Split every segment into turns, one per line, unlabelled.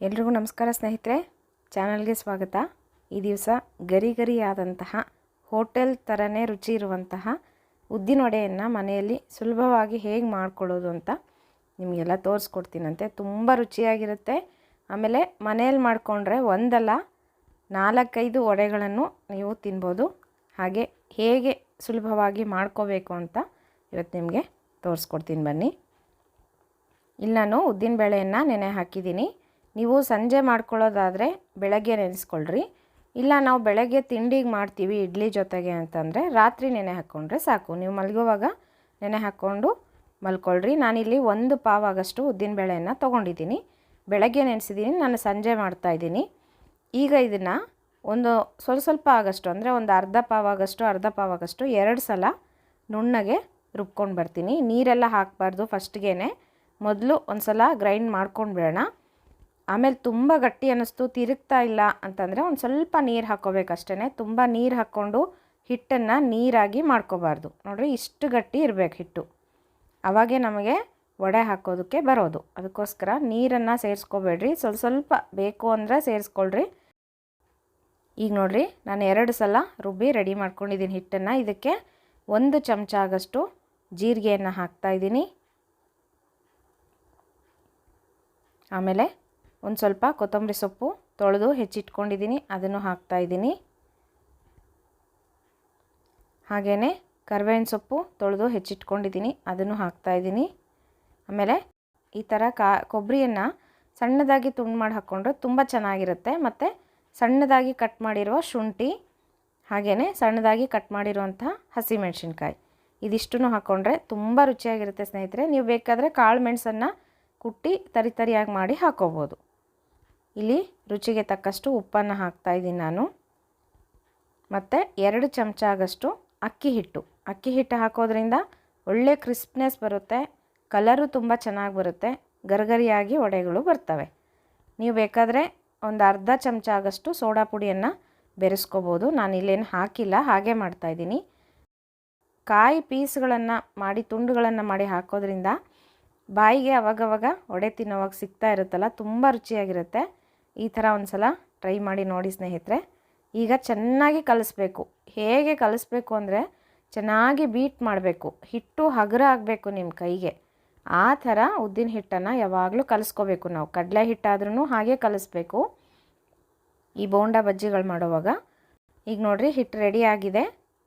ಎಲ್ರಿಗೂ ನಮಸ್ಕಾರ ಸ್ನೇಹಿತರೆ. ಚಾನಲ್ಗೆ ಸ್ವಾಗತ. ಈ ದಿವಸ ಗರಿ ಗರಿಯಾದಂತಹ ಹೋಟೆಲ್ ಥರನೇ ರುಚಿ ಇರುವಂತಹ ಉದ್ದಿನ ವಡೆಯನ್ನು ಮನೆಯಲ್ಲಿ ಸುಲಭವಾಗಿ ಹೇಗೆ ಮಾಡ್ಕೊಳ್ಳೋದು ಅಂತ ನಿಮಗೆಲ್ಲ ತೋರಿಸ್ಕೊಡ್ತೀನಂತೆ. ತುಂಬ ರುಚಿಯಾಗಿರುತ್ತೆ. ಆಮೇಲೆ ಮನೆಯಲ್ಲಿ ಮಾಡಿಕೊಂಡ್ರೆ ಒಂದಲ್ಲ ನಾಲ್ಕೈದು ಒಡೆಗಳನ್ನು ನೀವು ತಿನ್ಬೋದು. ಹಾಗೆ ಹೇಗೆ ಸುಲಭವಾಗಿ ಮಾಡ್ಕೋಬೇಕು ಅಂತ ಇವತ್ತು ನಿಮಗೆ ತೋರಿಸ್ಕೊಡ್ತೀನಿ ಬನ್ನಿ. ಇಲ್ಲಿ ನಾನು ಉದ್ದಿನಬೇಳೆಯನ್ನು ನೆನೆ ಹಾಕಿದ್ದೀನಿ. ನೀವು ಸಂಜೆ ಮಾಡ್ಕೊಳ್ಳೋದಾದರೆ ಬೆಳಗ್ಗೆ ನೆನೆಸ್ಕೊಳ್ರಿ. ಇಲ್ಲ ನಾವು ಬೆಳಗ್ಗೆ ತಿಂಡಿಗೆ ಮಾಡ್ತೀವಿ ಇಡ್ಲಿ ಜೊತೆಗೆ ಅಂತಂದರೆ ರಾತ್ರಿ ನೆನೆ ಹಾಕ್ಕೊಂಡ್ರೆ ಸಾಕು. ನೀವು ಮಲಗುವಾಗ ನೆನೆ ಹಾಕ್ಕೊಂಡು ಮಲ್ಕೊಳ್ರಿ. ನಾನಿಲ್ಲಿ ಒಂದು ಪಾವಾಗಷ್ಟು ಉದ್ದಿನಬೇಳೆಯನ್ನು ತೊಗೊಂಡಿದ್ದೀನಿ. ಬೆಳಗ್ಗೆ ನೆನೆಸಿದ್ದೀನಿ ನಾನು ಸಂಜೆ ಮಾಡ್ತಾಯಿದ್ದೀನಿ ಈಗ ಇದನ್ನು ಒಂದು ಸ್ವಲ್ಪ ಸ್ವಲ್ಪ ಆಗಷ್ಟು ಅಂದರೆ ಒಂದು ಅರ್ಧ ಪಾವಾಗಷ್ಟು ಅರ್ಧ ಪಾವಾಗಷ್ಟು ಎರಡು ಸಲ ನುಣ್ಣಗೆ ರುಬ್ಕೊಂಡು ಬರ್ತೀನಿ. ನೀರೆಲ್ಲ ಹಾಕಬಾರ್ದು ಫಸ್ಟ್ಗೆ ಮೊದಲು ಒಂದು ಸಲ ಗ್ರೈಂಡ್ ಮಾಡ್ಕೊಂಡು ಬಿಡೋಣ. ಆಮೇಲೆ ತುಂಬ ಗಟ್ಟಿ ಅನ್ನಿಸ್ತು, ತಿರುಗ್ತಾ ಇಲ್ಲ ಅಂತಂದರೆ ಒಂದು ಸ್ವಲ್ಪ ನೀರು ಹಾಕ್ಕೋಬೇಕಷ್ಟೇ ತುಂಬ ನೀರು ಹಾಕ್ಕೊಂಡು ಹಿಟ್ಟನ್ನು ನೀರಾಗಿ ಮಾಡ್ಕೋಬಾರ್ದು. ನೋಡಿರಿ ಇಷ್ಟು ಗಟ್ಟಿ ಇರಬೇಕು ಹಿಟ್ಟು. ಅವಾಗೇ ನಮಗೆ ವಡೆ ಹಾಕೋದಕ್ಕೆ ಬರೋದು. ಅದಕ್ಕೋಸ್ಕರ ನೀರನ್ನು ಸೇರಿಸ್ಕೋಬೇಡ್ರಿ. ಸ್ವಲ್ಪ ಸ್ವಲ್ಪ ಬೇಕು ಅಂದರೆ ಸೇರಿಸ್ಕೊಳ್ರಿ. ಈಗ ನೋಡಿರಿ ನಾನು ಎರಡು ಸಲ ರುಬ್ಬಿ ರೆಡಿ ಮಾಡ್ಕೊಂಡಿದ್ದೀನಿ ಹಿಟ್ಟನ್ನು. ಇದಕ್ಕೆ ಒಂದು ಚಮಚ ಆಗಷ್ಟು ಜೀರಿಗೆಯನ್ನು ಹಾಕ್ತಾಯಿದ್ದೀನಿ ಆಮೇಲೆ ಒಂದು ಸ್ವಲ್ಪ ಕೊತ್ತಂಬರಿ ಸೊಪ್ಪು ತೊಳೆದು ಹೆಚ್ಚಿಟ್ಕೊಂಡಿದ್ದೀನಿ, ಅದನ್ನು ಹಾಕ್ತಾಯಿದ್ದೀನಿ ಹಾಗೆಯೇ ಕರ್ಬೇವಿನ ಸೊಪ್ಪು ತೊಳೆದು ಹೆಚ್ಚಿಟ್ಕೊಂಡಿದ್ದೀನಿ, ಅದನ್ನು ಹಾಕ್ತಾಯಿದ್ದೀನಿ ಆಮೇಲೆ ಈ ಥರ ಕಾ, ಕೊಬ್ಬರಿಯನ್ನು ಸಣ್ಣದಾಗಿ ತುಂಡು ಮಾಡಿ ಹಾಕ್ಕೊಂಡ್ರೆ ತುಂಬ ಚೆನ್ನಾಗಿರುತ್ತೆ. ಮತ್ತು ಸಣ್ಣದಾಗಿ ಕಟ್ ಮಾಡಿರುವ ಶುಂಠಿ ಹಾಗೆಯೇ ಸಣ್ಣದಾಗಿ ಕಟ್ ಮಾಡಿರುವಂಥ ಹಸಿಮೆಣಸಿನ್ಕಾಯಿ, ಇದಿಷ್ಟನ್ನು ಹಾಕ್ಕೊಂಡ್ರೆ ತುಂಬ ರುಚಿಯಾಗಿರುತ್ತೆ ಸ್ನೇಹಿತರೆ. ನೀವು ಬೇಕಾದರೆ ಕಾಳು ಮೆಣಸನ್ನು ಕುಟ್ಟಿ ತರಿ ತರಿಯಾಗಿ ಮಾಡಿ ಹಾಕ್ಕೋಬೋದು ಇಲ್ಲಿ ರುಚಿಗೆ ತಕ್ಕಷ್ಟು ಉಪ್ಪನ್ನು ಹಾಕ್ತಾಯಿದ್ದೀನಿ ನಾನು. ಮತ್ತು ಎರಡು ಚಮಚ ಆಗಷ್ಟು ಅಕ್ಕಿ ಹಿಟ್ಟು. ಅಕ್ಕಿ ಹಿಟ್ಟು ಹಾಕೋದ್ರಿಂದ ಒಳ್ಳೆ ಕ್ರಿಸ್ಪ್ನೆಸ್ ಬರುತ್ತೆ, ಕಲರು ತುಂಬ ಚೆನ್ನಾಗಿ ಬರುತ್ತೆ, ಗರಗರಿಯಾಗಿ ವಡೆಗಳು ಬರ್ತವೆ. ನೀವು ಬೇಕಾದರೆ ಒಂದು ಅರ್ಧ ಚಮಚ ಆಗಷ್ಟು ಸೋಡಾ ಪುಡಿಯನ್ನು ಬೆರೆಸ್ಕೋಬೋದು. ನಾನು ಇಲ್ಲೇನು ಹಾಕಿಲ್ಲ, ಹಾಗೆ ಮಾಡ್ತಾಯಿದ್ದೀನಿ ಕಾಯಿ ಪೀಸ್ಗಳನ್ನು ಮಾಡಿ, ತುಂಡುಗಳನ್ನು ಮಾಡಿ ಹಾಕೋದ್ರಿಂದ ಬಾಯಿಗೆ ಅವಾಗವಾಗ ಒಡೆ ತಿನ್ನೋವಾಗ ಸಿಗ್ತಾ ಇರುತ್ತಲ್ಲ, ತುಂಬ ರುಚಿಯಾಗಿರುತ್ತೆ. ಈ ಥರ ಒಂದು ಸಲ ಟ್ರೈ ಮಾಡಿ ನೋಡಿ ಸ್ನೇಹಿತರೆ. ಈಗ ಚೆನ್ನಾಗಿ ಕಲಿಸ್ಬೇಕು. ಹೇಗೆ ಕಲಿಸ್ಬೇಕು ಅಂದರೆ ಚೆನ್ನಾಗಿ ಬೀಟ್ ಮಾಡಬೇಕು. ಹಿಟ್ಟು ಹಗುರ ಆಗಬೇಕು ನಿಮ್ಮ ಕೈಗೆ. ಆ ಥರ ಉದ್ದಿನ ಹಿಟ್ಟನ್ನು ಯಾವಾಗಲೂ ಕಲಿಸ್ಕೋಬೇಕು ನಾವು. ಕಡಲೆ ಹಿಟ್ಟಾದ್ರೂ ಹಾಗೆ ಕಲಿಸ್ಬೇಕು. ಈ ಬೋಂಡ ಬಜ್ಜಿಗಳು ಮಾಡುವಾಗ. ಈಗ ನೋಡಿರಿ ಹಿಟ್ಟು ರೆಡಿ ಆಗಿದೆ.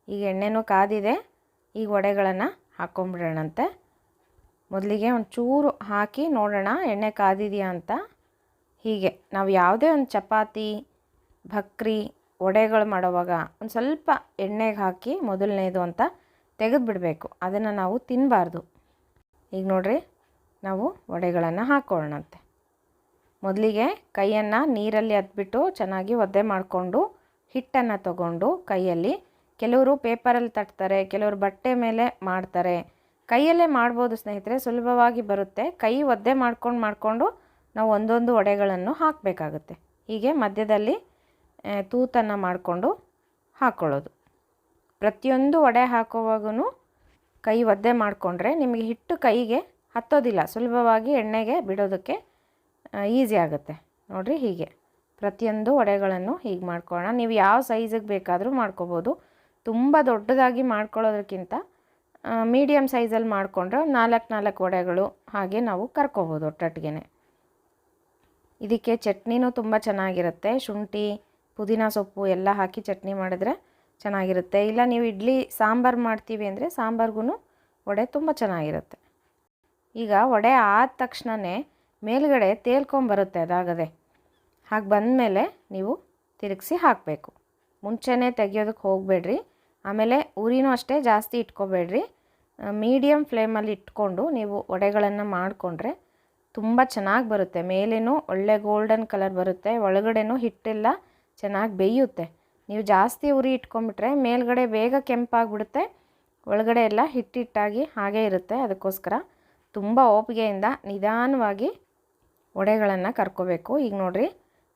ಈಗ ಎಣ್ಣೆನೂ ಕಾದಿದೆ. ಈಗ ವಡೆಗಳನ್ನು ಹಾಕ್ಕೊಂಬಿಡೋಣಂತೆ. ಮೊದಲಿಗೆ ಒಂದು ಚೂರು ಹಾಕಿ ನೋಡೋಣ ಎಣ್ಣೆ ಕಾದಿದೆಯಾ ಅಂತ. ಹೀಗೆ ನಾವು ಯಾವುದೇ ಒಂದು ಚಪಾತಿ, ಭಕ್ರಿ, ವಡೆಗಳು ಮಾಡುವಾಗ ಒಂದು ಸ್ವಲ್ಪ ಎಣ್ಣೆಗೆ ಹಾಕಿ ಮೊದಲನೇದು ಅಂತ ತೆಗೆದುಬಿಡಬೇಕು ಅದನ್ನು ನಾವು ತಿನ್ನಬಾರ್ದು ಈಗ ನೋಡ್ರಿ, ನಾವು ವಡೆಗಳನ್ನು ಹಾಕೊಳ್ಳೋಣಂತೆ. ಮೊದಲಿಗೆ ಕೈಯನ್ನು ನೀರಲ್ಲಿ ಹತ್ಬಿಟ್ಟು ಚೆನ್ನಾಗಿ ಒದ್ದೆ ಮಾಡಿಕೊಂಡು ಹಿಟ್ಟನ್ನು ತಗೊಂಡು ಕೈಯಲ್ಲಿ ಕೆಲವರು ಪೇಪರಲ್ಲಿ ತಟ್ತಾರೆ, ಕೆಲವರು ಬಟ್ಟೆ ಮೇಲೆ ಮಾಡ್ತಾರೆ. ಕೈಯಲ್ಲೇ ಮಾಡ್ಬೋದು ಸ್ನೇಹಿತರೆ, ಸುಲಭವಾಗಿ ಬರುತ್ತೆ. ಕೈ ಒದ್ದೆ ಮಾಡ್ಕೊಂಡು ಮಾಡಿಕೊಂಡು ನಾವು ಒಂದೊಂದು ವಡೆಗಳನ್ನು ಹಾಕಬೇಕಾಗುತ್ತೆ. ಹೀಗೆ ಮಧ್ಯದಲ್ಲಿ ತೂತನ್ನು ಮಾಡಿಕೊಂಡು ಹಾಕ್ಕೊಳ್ಳೋದು ಪ್ರತಿಯೊಂದು ವಡೆ ಹಾಕೋವಾಗೂ ಕೈ ಒದ್ದೆ ಮಾಡಿಕೊಂಡ್ರೆ ನಿಮಗೆ ಹಿಟ್ಟು ಕೈಗೆ ಹತ್ತೋದಿಲ್ಲ. ಸುಲಭವಾಗಿ ಎಣ್ಣೆಗೆ ಬಿಡೋದಕ್ಕೆ ಈಸಿ ಆಗುತ್ತೆ. ನೋಡಿರಿ ಹೀಗೆ. ಪ್ರತಿಯೊಂದು ವಡೆಗಳನ್ನು ಹೀಗೆ ಮಾಡ್ಕೊಳ್ಳೋಣ. ನೀವು ಯಾವ ಸೈಜಿಗೆ ಬೇಕಾದರೂ ಮಾಡ್ಕೋಬೋದು. ತುಂಬ ದೊಡ್ಡದಾಗಿ ಮಾಡ್ಕೊಳ್ಳೋದಕ್ಕಿಂತ ಮೀಡಿಯಮ್ ಸೈಜಲ್ಲಿ ಮಾಡಿಕೊಂಡ್ರೆ ನಾಲ್ಕು ನಾಲ್ಕು ವಡೆಗಳು ಹಾಗೆ ನಾವು ಕರ್ಕೋಬೋದು ಒಟ್ಟೊಟ್ಟಿಗೆ ಇದಕ್ಕೆ ಚಟ್ನಿನೂ ತುಂಬ ಚೆನ್ನಾಗಿರುತ್ತೆ. ಶುಂಠಿ, ಪುದೀನ ಸೊಪ್ಪು ಎಲ್ಲ ಹಾಕಿ ಚಟ್ನಿ ಮಾಡಿದ್ರೆ ಚೆನ್ನಾಗಿರುತ್ತೆ. ಇಲ್ಲ, ನೀವು ಇಡ್ಲಿ, ಸಾಂಬಾರು ಮಾಡ್ತೀವಿ ಅಂದರೆ ಸಾಂಬಾರ್ಗೂ ವಡೆ ತುಂಬ ಚೆನ್ನಾಗಿರುತ್ತೆ. ಈಗ ವಡೆ ಆದ ತಕ್ಷಣವೇ ಮೇಲ್ಗಡೆ ತೇಲ್ಕೊಂಬರುತ್ತೆ ಅದಾಗದೆ. ಹಾಗೆ ಬಂದಮೇಲೆ ನೀವು ತಿರುಗಿಸಿ ಹಾಕಬೇಕು. ಮುಂಚೆನೇ ತೆಗಿಯೋದಕ್ಕೆ ಹೋಗಬೇಡ್ರಿ. ಆಮೇಲೆ ಉರಿನೂ ಅಷ್ಟೇ ಜಾಸ್ತಿ ಇಟ್ಕೋಬೇಡ್ರಿ. ಮೀಡಿಯಮ್ ಫ್ಲೇಮಲ್ಲಿ ಇಟ್ಕೊಂಡು ನೀವು ವಡೆಗಳನ್ನು ಮಾಡಿಕೊಂಡ್ರೆ ತುಂಬ ಚೆನ್ನಾಗಿ ಬರುತ್ತೆ. ಮೇಲೇನೂ ಒಳ್ಳೆ ಗೋಲ್ಡನ್ ಕಲರ್ ಬರುತ್ತೆ. ಒಳಗಡೆನೂ ಹಿಟ್ಟೆಲ್ಲ ಚೆನ್ನಾಗಿ ಬೇಯುತ್ತೆ. ನೀವು ಜಾಸ್ತಿ ಉರಿ ಇಟ್ಕೊಂಬಿಟ್ರೆ ಮೇಲ್ಗಡೆ ಬೇಗ ಕೆಂಪಾಗಿಬಿಡುತ್ತೆ. ಒಳಗಡೆ ಎಲ್ಲ ಹಿಟ್ಟಿಟ್ಟಾಗಿ ಹಾಗೇ ಇರುತ್ತೆ. ಅದಕ್ಕೋಸ್ಕರ ತುಂಬ ಓಪಿಗೆಯಿಂದ ನಿಧಾನವಾಗಿ ವಡೆಗಳನ್ನು ಕರ್ಕೋಬೇಕು. ಈಗ ನೋಡಿರಿ,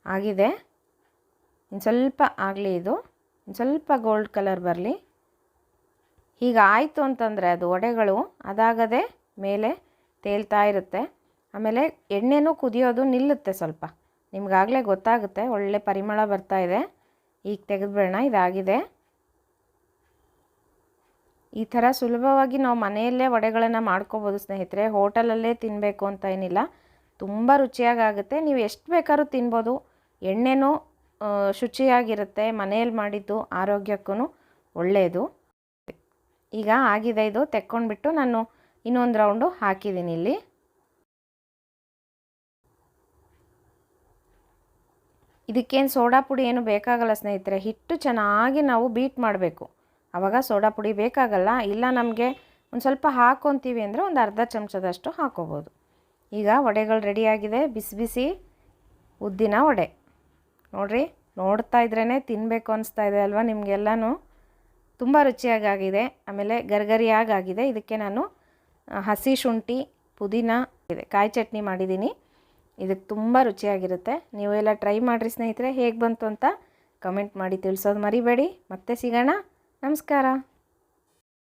ಆಗಿದೆ. ಇನ್ನು ಸ್ವಲ್ಪ ಆಗಲಿ ಇದು. ಸ್ವಲ್ಪ ಗೋಲ್ಡ್ ಕಲರ್ ಬರಲಿ. ಹೀಗಾಯಿತು ಅಂತಂದರೆ ಅದು ವಡೆಗಳು ಅದಾಗದೆ ಮೇಲೆ ತೇಲ್ತಾ ಇರುತ್ತೆ. ಆಮೇಲೆ ಎಣ್ಣೆನೂ ಕುದಿಯೋದು ನಿಲ್ಲುತ್ತೆ ಸ್ವಲ್ಪ. ನಿಮಗಾಗಲೇ ಗೊತ್ತಾಗುತ್ತೆ, ಒಳ್ಳೆ ಪರಿಮಳ ಬರ್ತಾ ಇದೆ. ಈಗ ತೆಗೆದುಬೇಡ ಇದಾಗಿದೆ. ಈ ಥರ ಸುಲಭವಾಗಿ ನಾವು ಮನೆಯಲ್ಲೇ ವಡೆಗಳನ್ನು ಮಾಡ್ಕೋಬೋದು ಸ್ನೇಹಿತರೆ. ಹೋಟೆಲಲ್ಲೇ ತಿನ್ನಬೇಕು ಅಂತ ಏನಿಲ್ಲ. ತುಂಬ ರುಚಿಯಾಗುತ್ತೆ ನೀವು ಎಷ್ಟು ಬೇಕಾದ್ರೂ ತಿನ್ಬೋದು. ಎಣ್ಣೆನೂ ಶುಚಿಯಾಗಿರುತ್ತೆ, ಮನೆಯಲ್ಲಿ ಮಾಡಿದ್ದು ಆರೋಗ್ಯಕ್ಕೂ ಒಳ್ಳೆಯದು. ಈಗ ಆಗಿದೆ ಇದು, ತೆಕ್ಕೊಂಡ್ಬಿಟ್ಟು ನಾನು ಇನ್ನೊಂದು ರೌಂಡು ಹಾಕಿದ್ದೀನಿ ಇಲ್ಲಿ. ಇದಕ್ಕೇನು ಸೋಡಾ ಪುಡಿ ಏನು ಬೇಕಾಗಲ್ಲ ಸ್ನೇಹಿತರೆ, ಹಿಟ್ಟು ಚೆನ್ನಾಗಿ ನಾವು ಬೀಟ್ ಮಾಡಬೇಕು. ಆವಾಗ ಸೋಡಾ ಪುಡಿ ಬೇಕಾಗಲ್ಲ, ಇಲ್ಲ ನಮಗೆ ಒಂದು ಸ್ವಲ್ಪ ಹಾಕ್ಕೊತೀವಿ ಅಂದರೆ ಒಂದು ಅರ್ಧ ಚಮಚದಷ್ಟು ಹಾಕೋಬೋದು. ಈಗ ವಡೆಗಳು ರೆಡಿಯಾಗಿದೆ ಬಿಸಿ ಬಿಸಿ ಉದ್ದಿನ ವಡೆ. ನೋಡಿರಿ, ನೋಡ್ತಾ ಇದ್ರೇ ತಿನ್ನಬೇಕು ಅನಿಸ್ತಾ ಇದೆ ಅಲ್ವಾ ನಿಮಗೆಲ್ಲನೂ? ತುಂಬ ರುಚಿಯಾಗಾಗಿದೆ, ಆಮೇಲೆ ಗರ್ಗರಿಯಾಗಾಗಿದೆ. ಇದಕ್ಕೆ ನಾನು ಹಸಿ ಶುಂಠಿ, ಪುದೀನ, ಇದೆ, ಕಾಯಿ ಚಟ್ನಿ ಮಾಡಿದ್ದೀನಿ. ಇದಕ್ಕೆ ತುಂಬ ರುಚಿಯಾಗಿರುತ್ತೆ. ನೀವು ಎಲ್ಲ ಟ್ರೈ ಮಾಡಿರಿ ಸ್ನೇಹಿತರೆ ಹೇಗೆ ಬಂತು ಅಂತ ಕಮೆಂಟ್ ಮಾಡಿ ತಿಳಿಸೋದು ಮರಿಬೇಡಿ. ಮತ್ತೆ ಸಿಗೋಣ. ನಮಸ್ಕಾರ.